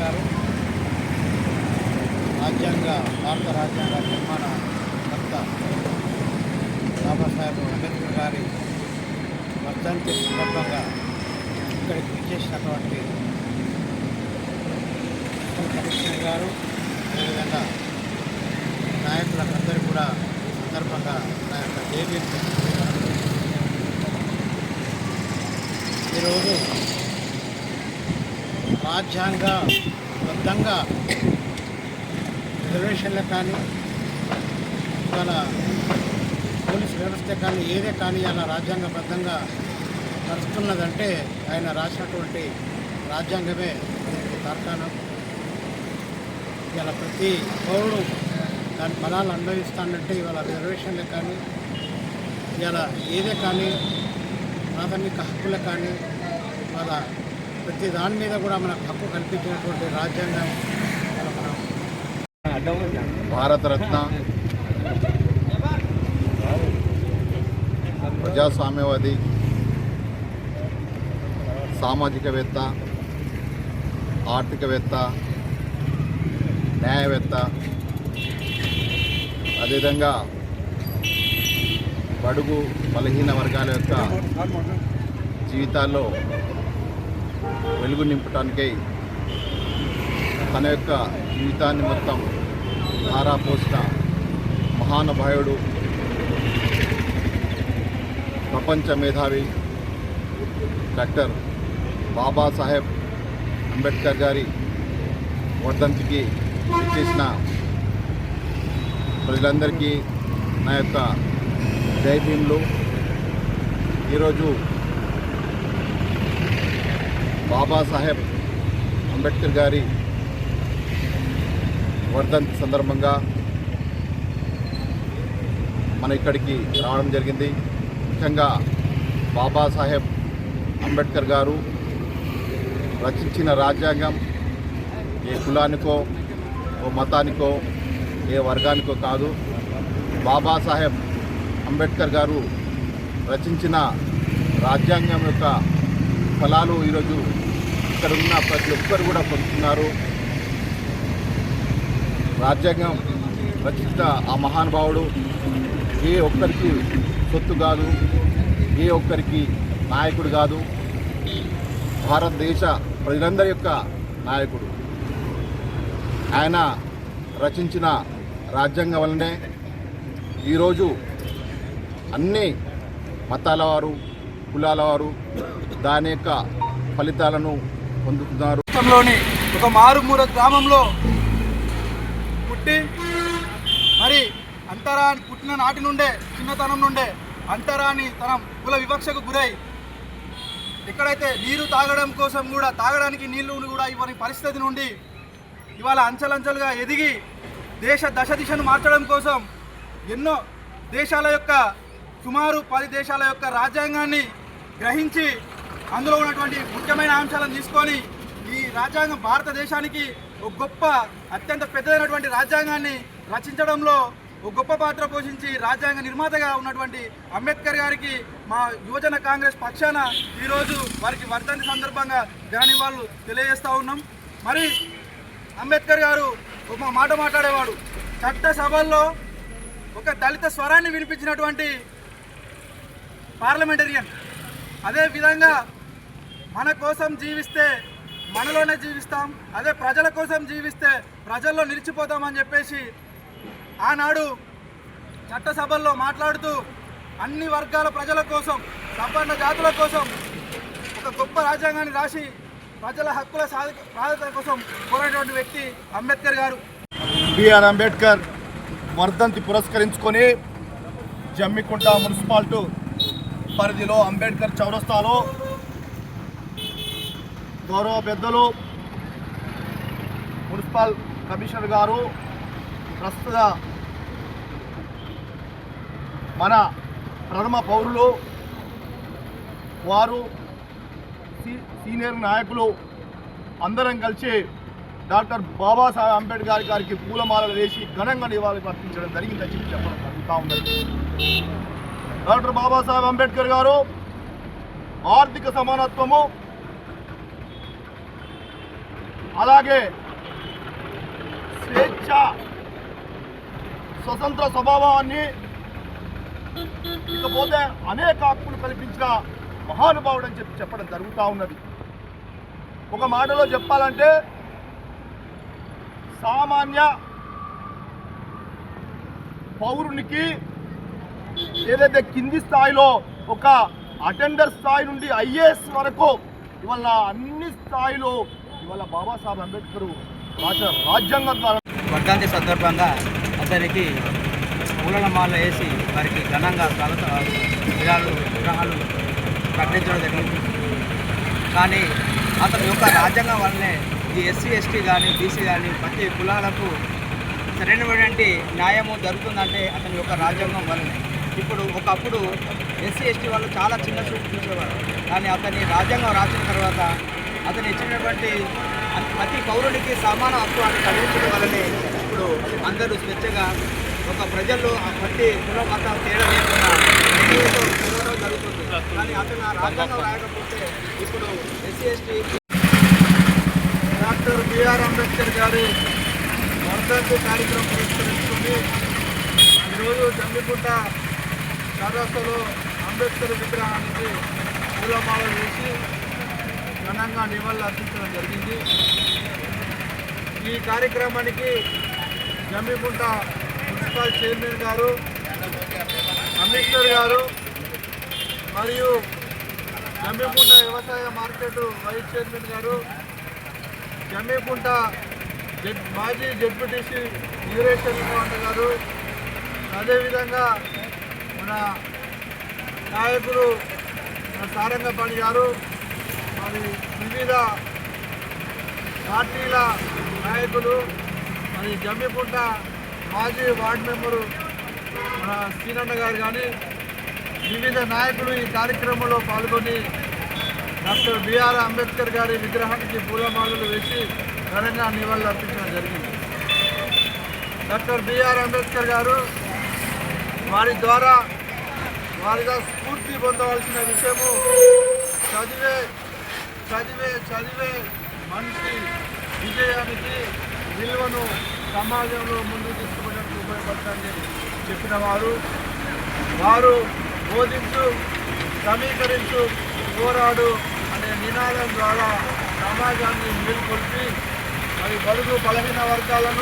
గారు. రాజ్యాంగ భారత రాజ్యాంగ నిర్మాణ కర్త బాబాసాహెబ్ అంబేద్కర్ గారి వర్ధంతి సందర్భంగా ఇక్కడికి విచ్చేసినటువంటి కమిషనర్ గారు అదేవిధంగా నాయకులందరూ కూడా ఈ సందర్భంగా నా యొక్క దేవీ ఈరోజు రాజ్యాంగ బద్ధంగా రిజర్వేషన్లు కానీ ఇవాళ పోలీస్ వ్యవస్థ కానీ ఏదే కానీ అలా రాజ్యాంగబద్ధంగా నడుస్తున్నదంటే ఆయన రాసినటువంటి రాజ్యాంగమే దీనికి తార్కాణం. ఇలా ప్రతి పౌరుడు దాని ఫలాలు అనుభవిస్తానంటే ఇవాళ రిజర్వేషన్లు కానీ ఇలా ఏదే కానీ ప్రాథమిక హక్కులు కానీ వాళ్ళ ప్రతి దాని మీద కూడా మనకు హక్కు కల్పించినటువంటి రాజ్యాంగం భారతరత్న ప్రజాస్వామ్యవాది సామాజికవేత్త ఆర్థికవేత్త న్యాయవేత్త అదేవిధంగా బడుగు బలహీన వర్గాల యొక్క జీవితాల్లో వెలుగు నింపటానికై తన యొక్క జీవితాన్ని మొత్తం ధారా పోసిన మహానుభావుడు ప్రపంచ మేధావి డాక్టర్ బాబాసాహెబ్ అంబేద్కర్ గారి వర్ధంతికి చేసిన ప్రజలందరికీ నా యొక్క జై భీములు. ఈరోజు బాబాసాహెబ్ అంబేద్కర్ గారి వర్ధంతి సందర్భంగా మన ఇక్కడికి రావడం జరిగింది. ముఖ్యంగా బాబాసాహెబ్ అంబేద్కర్ గారు రచించిన రాజ్యాంగం ఏ కులానికో ఓ మతానికో ఏ వర్గానికో కాదు. బాబాసాహెబ్ అంబేద్కర్ గారు రచించిన రాజ్యాంగం యొక్క ఫలాలు ఈరోజు ఇక్కడ ఉన్న ప్రతి ఒక్కరు కూడా పొందుతున్నారు. రాజ్యాంగం రచించిన ఆ మహానుభావుడు ఏ ఒక్కరికి సొత్తు కాదు ఏ ఒక్కరికి నాయకుడు కాదు. భారతదేశ ప్రజలందరి యొక్క నాయకుడు. ఆయన రచించిన రాజ్యాంగం వలనే ఈరోజు అన్ని మతాల వారు కులాల వారు దాని యొక్క ఫలితాలను పొందుతున్నారు. రాష్ట్రంలోని ఒక మారుమూల గ్రామంలో పుట్టి మరి అంటరాని పుట్టిన నాటి నుండే చిన్నతనం నుండే అంటరాని తనం కుల వివక్షకు గురై ఎక్కడైతే నీరు తాగడం కోసం కూడా తాగడానికి నీళ్ళు కూడా ఇవ్వని పరిస్థితి నుండి ఇవాళ అంచెలంచెలుగా ఎదిగి దేశ దశ దిశను మార్చడం కోసం ఎన్నో దేశాల యొక్క సుమారు పది దేశాల యొక్క రాజ్యాంగాన్ని గ్రహించి అందులో ఉన్నటువంటి ముఖ్యమైన అంశాలను తీసుకొని ఈ రాజ్యాంగం భారతదేశానికి ఒక గొప్ప అత్యంత పెద్దదైనటువంటి రాజ్యాంగాన్ని రచించడంలో ఒక గొప్ప పాత్ర పోషించి రాజ్యాంగ నిర్మాతగా ఉన్నటువంటి అంబేద్కర్ గారికి మా యువజన కాంగ్రెస్ పక్షాన ఈరోజు వారికి వర్ధంతి సందర్భంగా దాని వాళ్ళు తెలియజేస్తూ ఉన్నాం. మరి అంబేద్కర్ గారు ఒక మాట మాట్లాడేవాడు. చట్ట సభల్లో ఒక దళిత స్వరాన్ని వినిపించినటువంటి పార్లమెంటరియన్. అదే విధంగా మన కోసం జీవిస్తే మనలోనే జీవిస్తాం అదే ప్రజల కోసం జీవిస్తే ప్రజల్లో నిలిచిపోతామని చెప్పేసి ఆనాడు చట్టసభల్లో మాట్లాడుతూ అన్ని వర్గాల ప్రజల కోసం సంపన్న జాతుల కోసం ఒక గొప్ప రాజ్యాంగాన్ని రాసి ప్రజల హక్కుల సాధ సాధన కోసం కోరేటువంటి వ్యక్తి అంబేద్కర్ గారు. బిఆర్ అంబేద్కర్ వర్ధంతి పురస్కరించుకొని జమ్మికుంట మున్సిపాలిటీ పరిధిలో అంబేద్కర్ చౌరస్తాలో గౌరవ పెద్దలు మున్సిపల్ కమిషనర్ గారు ప్రస్తుత మన ప్రథమ పౌరులు వారు సీ- సీనియర్ నాయకులు అందరం కలిసి డాక్టర్ బాబాసాహెబ్ అంబేద్కర్ గారికి పూలమాలలు వేసి ఘనంగా నివాళులు అర్పించడం జరిగిందని చెప్పి చెప్పడం జరుగుతూ ఉన్నది డాక్టర్ బాబాసాహెబ్ అంబేద్కర్ గారు ఆర్థిక సమానత్వము అలాగే స్వేచ్ఛ స్వతంత్ర స్వభావాన్ని ఇకపోతే అనేక హక్కులు కల్పించిన మహానుభావుడు అని చెప్పి చెప్పడం జరుగుతూ ఉన్నది. ఒక మాటలో చెప్పాలంటే సామాన్య పౌరునికి ఏదైతే కింది స్థాయిలో ఒక అటెండర్ స్థాయి నుండి ఐఏఎస్ వరకు ఇవాళ అన్ని స్థాయిలో ఇవాళ బాబాసాహెబ్ అంబేద్కర్ రాసిన రాజ్యాంగం ద్వారా వర్ధంతి సందర్భంగా అతనికి పూలల మాల వేసి వారికి ఘనంగా స్వాగత విరాలు విగ్రహాలు ప్రకటించడం జరిగింది. కానీ అతని యొక్క రాజ్యాంగం వల్లనే ఈ ఎస్సీ ఎస్టీ కానీ బీసీ కానీ ప్రతి కులాలకు సరైనటువంటి న్యాయము జరుగుతుందంటే అతని యొక్క రాజ్యాంగం వల్లనే. ఇప్పుడు ఒకప్పుడు ఎస్సీ ఎస్టీ వాళ్ళు చాలా చిన్న చూపు చూసేవారు. కానీ అతని రాజ్యాంగం రాసిన తర్వాత అతను ఇచ్చినటువంటి ప్రతి పౌరుడికి సమాన హక్కు అని కలిగించడం వల్లనే ఇప్పుడు అందరూ స్వేచ్ఛగా ఒక ప్రజల్లో ఆ ప్రతి కుల మతం తేడా లేకుండా జరుగుతుంది. కానీ అతను ఆ రాజ్యాంగం రాయకపోతే ఇప్పుడు SC ST doctor BR Ambedkar గారి వర్ధంతి కార్యక్రమం పురస్కరించుకుని ఈరోజు జమ్మికుంట చౌరస్తాలో అంబేద్కర్ విగ్రహానికి పూలమాల వేసి ఘనంగా నివాళులు అర్పించడం జరిగింది. ఈ కార్యక్రమానికి Jammikunta municipal chairman garu commissioner garu మరియు జమ్మికుంట వ్యవసాయ market vice chairman garu Jammikunta Z మాజీ జడ్పీటీసీ వీరేశ్వర గౌండ గారు అదేవిధంగా మన నాయకులు సారంగపాణి గారు మరి వివిధ పార్టీల నాయకులు మరి జమ్మికుంట మాజీ వార్డు మెంబరు మన సీనన్న గారు కానీ వివిధ నాయకులు ఈ కార్యక్రమంలో పాల్గొని డాక్టర్ బిఆర్ అంబేద్కర్ గారి విగ్రహానికి పూలమాలలు వేసి ఘనంగా నివాళులు అర్పించడం జరిగింది. డాక్టర్ బిఆర్ అంబేద్కర్ గారు వారి ద్వారా వారిగా స్ఫూర్తి పొందవలసిన విషయము చదివే చదివే చదివే మనిషి విజయానికి విలువను సమాజంలో ముందు తీసుకుపోవడానికి ఉపయోగపడతానని చెప్పిన వారు వారు బోధించు సమీకరించు పోరాడు అనే నినాదం ద్వారా సమాజాన్ని మేల్కొల్పి మరి బడుగు బలహీన వర్గాలను